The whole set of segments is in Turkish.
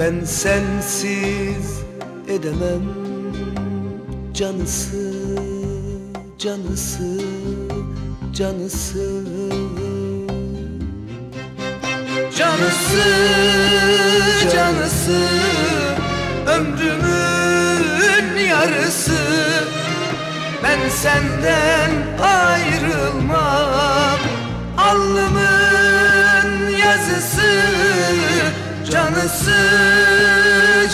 Ben sensiz edemem Canısı, canısı, canısı. Canısı, canısı Ömrümün yarısı. Ben senden ayrılmam Alnımın Canısı,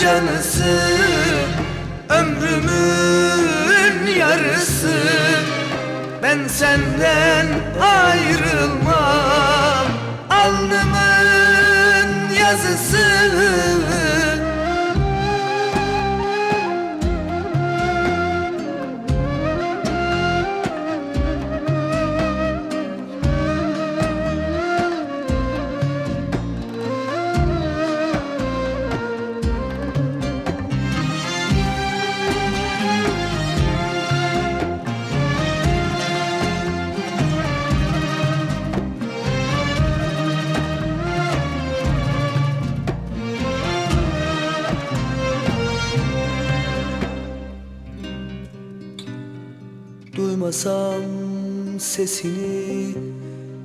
canısı. Ömrümün yarısı. Ben senden ayrılmam. Alnımın yazısı Duymasam sesini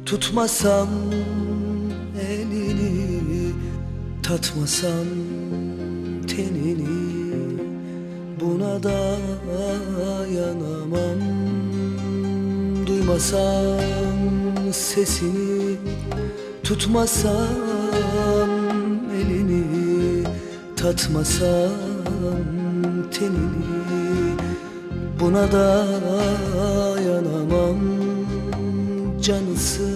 Tutmasam elini Tatmasam tenini Buna dayanamam. Duymasam sesini Tutmasam elini Tatmasam tenini Buna dayanamam. Canısı,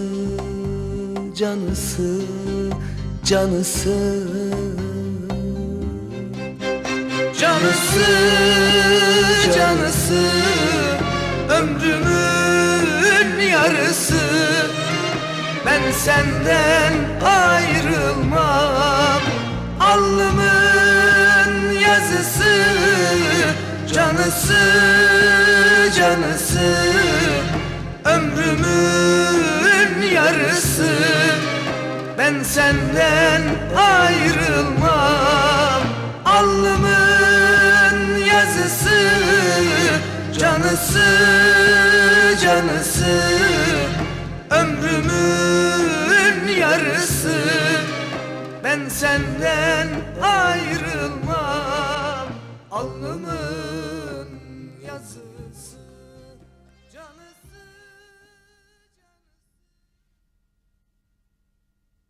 canısı, canısı. Canısı, canısı. Ömrümün yarısı. Ben senden ayrılmam. Alnımın yazısı Canısı, canısı Ömrümün yarısı. Ben senden ayrılmam. Alnımın yazısı Canısı, canısı. Ömrümün yarısı. Ben senden ayrılmam. Alnımın